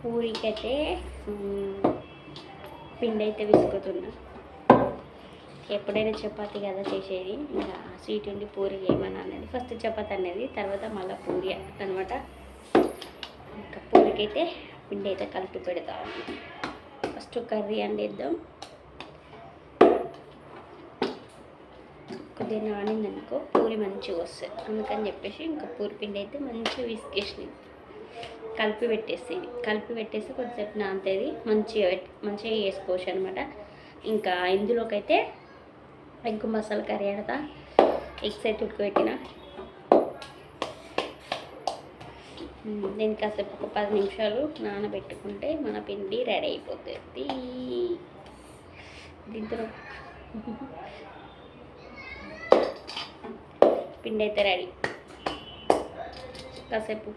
పూరికైతే పిండి అయితే విసుకుతున్నా. ఎప్పుడైనా చపాతీ కదా చేసేది ఇంకా స్వీట్ ఉండి పూరి ఏమన్నా అనేది ఫస్ట్ చపాతీ అనేది తర్వాత మళ్ళీ పూరి అనమాట ఇంకా పూరికైతే పిండి అయితే కలిపి పెడతాం. ఫస్ట్ కర్రీ అండిద్దాం. కొద్దిగా నానిందనుకో పూరి మంచిగా వస్తుంది. అందుకని చెప్పేసి ఇంకా పూరి పిండి అయితే మంచిగా విసికేసినాయి కలిపి పెట్టేసేది కలిపి పెట్టేసి కొద్దిసేపు నానుతుంది మంచిగా మంచిగా వేసుకోవచ్చు అనమాట ఇంకా ఇందులోకైతే ఎగ్ మసాలా కర్రీ ఆడతా ఎగ్స్ అయితే ఉడకబెట్టిన. దీన్ని కాసేపు ఒక పది నిమిషాలు నానబెట్టుకుంటే మన పిండి రెడీ అయిపోతుంది. దీంతో పిండి అయితే రెడీ. కాసేపు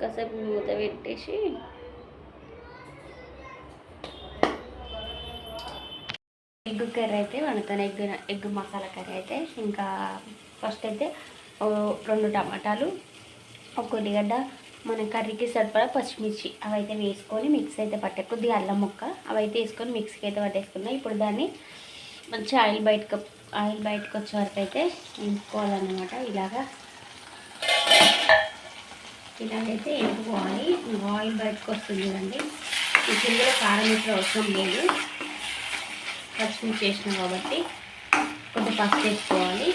కాసేపు మూత పెట్టేసి ఎగ్ కర్రీ అయితే వండుతాను. ఎగ్ ఎగ్ మసాలా కర్రీ అయితే ఇంకా ఫస్ట్ అయితే రెండు టమాటాలు ఒక ఉల్లిగడ్డ మన కర్రీకి సరిపడా పచ్చిమిర్చి అవైతే వేసుకొని మిక్స్ అయితే పట్టే కొద్దిగా అల్లం ముక్క అవైతే వేసుకొని మిక్సీకి అయితే పట్టేసుకున్నాం. ఇప్పుడు దాన్ని మంచి ఆయిల్ బయటకు ఆయిల్ బయటకు వచ్చే వరకు అయితే వేసుకోవాలన్నమాట. ఇలాగా ఇలాగైతే వేసుకోవాలి ఆయిల్ బయటకు వస్తుంది కదండి. ఈ కిందలో కారం ఇట్లా అవసరం లేదు. పచ్చిమిర్చి చేసినాం కాబట్టి కొద్దిగా పసుపు వేసుకోవాలి.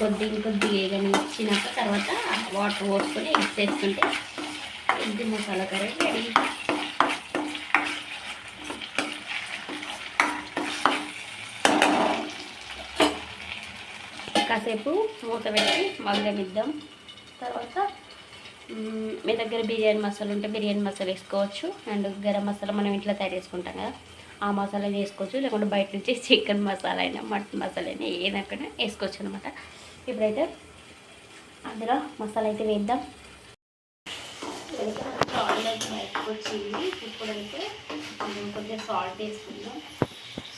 కొద్ది ఇంకొద్ది వేగని ఇచ్చినాక తర్వాత వాటర్ పోసుకొని ఎగ్స్ వేసుకుంటే ఎగ్ మసాలా కర్రీ రెడీ. కాసేపు మూత పెట్టి మగ్గనిద్దాం. తర్వాత మీ దగ్గర బిర్యానీ మసాలా ఉంటే బిర్యానీ మసాలా వేసుకోవచ్చు. అండ్ గరం మసాలా మనం ఇంట్లో తయారు చేసుకుంటాం కదా ఆ మసాలా వేసుకోవచ్చు లేకుంటే బయట నుంచి చికెన్ మసాలా అయినా మటన్ మసాలా అయినా ఏదైనా వేసుకోవచ్చు అనమాట ఇప్పుడైతే అందులో మసాలా అయితే వేద్దాం. సాల్ట్ బయటకు వచ్చింది ఇప్పుడైతే కొంచెం సాల్ట్ వేసుకుందాం.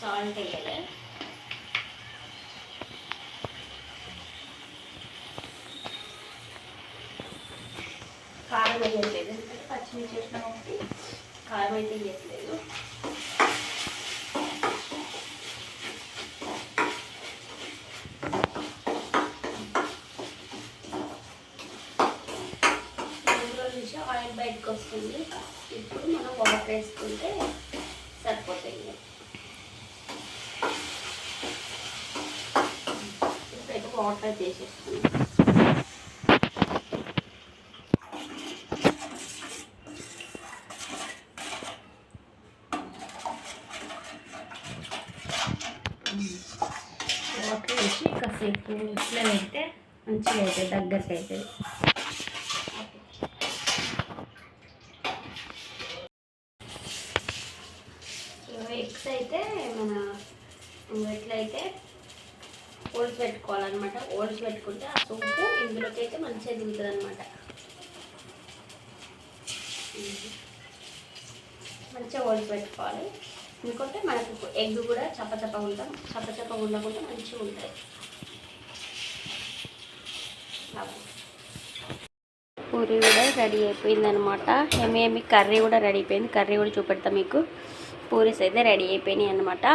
సాల్ట్ వేయాలి. కారం వేయట్లేదు. ఎందుకంటే పచ్చిమిర్చి వేసినా కాబట్టి కారం అయితే వేయట్లేదు. నుంచి ఆయిల్ బయటకు వస్తుంది. ఇప్పుడు మనం వాటర్ వేసుకుంటే సరిపోతాయి. ఇప్పుడైతే వాటర్ అయితే వేసేస్తున్నాం వాటర్ వేసి కాసేపు ఇట్లా పెడితే మంచిగా అవుతుంది దగ్గరికి అవుతుంది ఎగ్స్ అయితే మన ఎట్లయితే ఓల్స్ పెట్టుకోవాలన్నమాట. ఓల్స్ పెట్టుకుంటే ఆ సూపు ఇందులోకి అయితే మంచిగా దిగుతుంది అనమాట మంచిగా ఓల్స్ పెట్టుకోవాలి. ఎందుకంటే మనకు ఎగ్ కూడా చప్ప చప్ప ఉంటాం. చప్ప చప్ప ఉండకుండా మంచిగా ఉంటుంది పూరి కూడా రెడీ అయిపోయింది అనమాట ఏమేమి కర్రీ కూడా రెడీ అయిపోయింది. కర్రీ కూడా చూపెడతా మీకు. పూరీస్ అయితే రెడీ అయిపోయినాయి అనమాట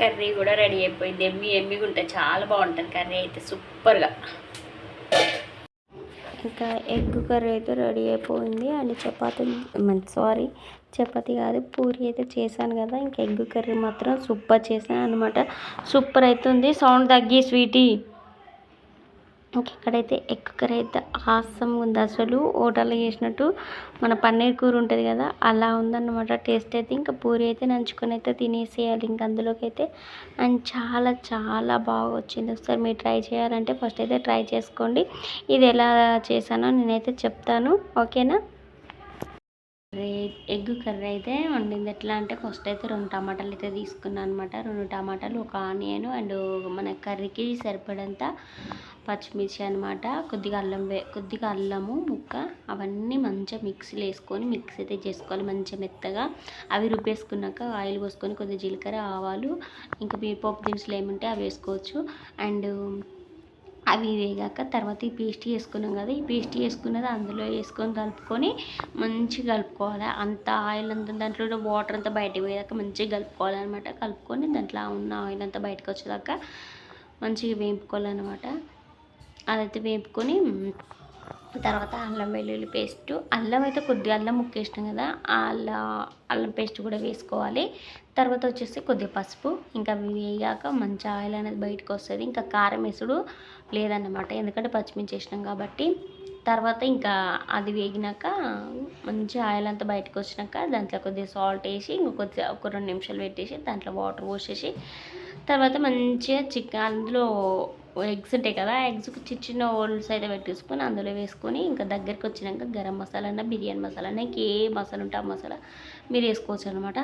కర్రీ కూడా రెడీ అయిపోయింది. ఎమ్మి ఎమ్మిగా ఉంటుంది చాలా బాగుంటుంది కర్రీ అయితే. సూపర్గా. ఇంకా ఎగ్ కర్రీ అయితే రెడీ అయిపోయింది. అండ్ చపాతి సారీ చపాతి కాదు పూరి అయితే చేశాను కదా. ఇంకా ఎగ్ కర్రీ మాత్రం సూపర్ చేశాను అనమాట సూపర్ అవుతుంది సౌండ్ తగ్గి స్వీటీ. ఇంక ఇక్కడైతే ఎగ్ కర్రీ అయితే ఆసం ఉంది. అసలు హోటల్లో చేసినట్టు మన పన్నీర్ కూర ఉంటుంది కదా అలా ఉందన్నమాట. టేస్ట్ అయితే ఇంకా పూరి అయితే నంచుకొని అయితే తినేసేయాలి. ఇంకా అందులోకి అయితే అండ్ చాలా చాలా బాగా వచ్చింది. ఒకసారి మీరు ట్రై చేయాలంటే ఫస్ట్ అయితే ట్రై చేసుకోండి. ఇది ఎలా చేశానో నేనైతే చెప్తాను. ఓకేనా? కర్రీ ఎగ్ కర్రీ అయితే వండింది. ఎట్లా అంటే ఫస్ట్ అయితే రెండు టమాటాలు అయితే తీసుకున్నాను అనమాట రెండు టమాటాలు ఒక ఆనియన్ అండ్ మన కర్రీకి సరిపడంత పచ్చిమిర్చి అనమాట కొద్దిగా అల్లం వే కొద్దిగా అల్లము ముక్క అవన్నీ మంచిగా మిక్సీలో వేసుకొని మిక్స్ అయితే చేసుకోవాలి మంచిగా మెత్తగా. అవి రుబ్బేసుకున్నాక ఆయిల్ పోసుకొని కొద్దిగా జీలకర్ర ఆవాలు ఇంకా మీ పోపు దినుసులు ఏముంటే అవి వేసుకోవచ్చు. అండ్ అవి వేగాక తర్వాత ఈ పేస్ట్ వేసుకున్నాం కదా ఈ పేస్ట్ వేసుకున్నది అందులో వేసుకొని కలుపుకొని మంచిగా కలుపుకోవాలి. అంత ఆయిల్ అంతా దాంట్లో వాటర్ అంతా బయటకు పోయేదాకా మంచిగా కలుపుకోవాలన్నమాట. కలుపుకొని దాంట్లో ఉన్న ఆయిల్ అంతా బయటకు వచ్చేదాకా మంచిగా వేపుకోవాలన్నమాట. అదైతే వేపుకొని తర్వాత అల్లం వెల్లుల్లి పేస్ట్. అల్లం అయితే కొద్దిగా అల్లం ముక్కేసినాం కదా ఆ అల్లం అల్లం పేస్ట్ కూడా వేసుకోవాలి. తర్వాత వచ్చేసి కొద్దిగా పసుపు. ఇంకా అవి వేయాక మంచి ఆయిల్ అనేది బయటకు వస్తుంది. ఇంకా కారం వేసుడు లేదన్నమాట. ఎందుకంటే పచ్చిమిర్చి వేసినాం కాబట్టి. తర్వాత ఇంకా అది వేగినాక మంచి ఆయిల్ అంతా బయటకు వచ్చినాక దాంట్లో కొద్దిగా సాల్ట్ వేసి ఇంక కొద్దిగా ఒక రెండు నిమిషాలు పెట్టేసి దాంట్లో వాటర్ పోసేసి తర్వాత మంచిగా చికెన్ అందులో ఎగ్స్ ఉంటాయి కదా ఎగ్స్కి చిన్న చిన్న హోల్స్ అయితే పెట్టేసుకొని అందులో వేసుకొని ఇంకా దగ్గరికి వచ్చినాక గరం మసాలా అన్న బిర్యానీ మసాలా అన్న ఇంకే మసాలా ఉంటే ఆ మసాలా మీరు వేసుకోవచ్చు అనమాట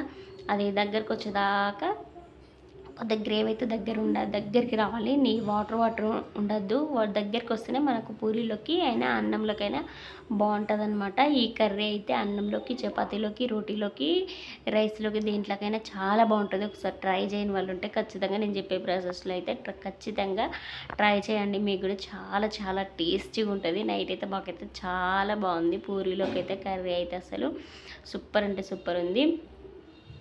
అది దగ్గరికి వచ్చేదాకా గ్రేవీ అయితే దగ్గర ఉండ దగ్గరికి రావాలి నీ వాటర్ వాటర్ ఉండద్దు. దగ్గరికి వస్తేనే మనకు పూరీలోకి అయినా అన్నంలోకైనా బాగుంటుంది అనమాట ఈ కర్రీ అయితే అన్నంలోకి చపాతీలోకి రోటీలోకి రైస్లోకి దేంట్లోకైనా చాలా బాగుంటుంది. ఒకసారి ట్రై చేయని వాళ్ళు ఉంటే ఖచ్చితంగా నేను చెప్పే ప్రాసెస్లో అయితే ఖచ్చితంగా ట్రై చేయండి. మీకు కూడా చాలా చాలా టేస్టీగా ఉంటుంది. నైట్ అయితే మాకైతే చాలా బాగుంది. పూరీలోకి అయితే కర్రీ అయితే అసలు సూపర్ అంటే సూపర్ ఉంది.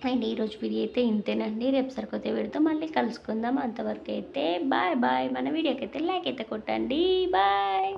అండ్ ఈరోజు వీడియో అయితే ఇంతేనండి. రేపు సరికొత్త వీడితో మళ్ళీ కలుసుకుందాం. అంతవరకు అయితే బాయ్ బాయ్. మన వీడియోకి అయితే లైక్ అయితే కొట్టండి. బాయ్.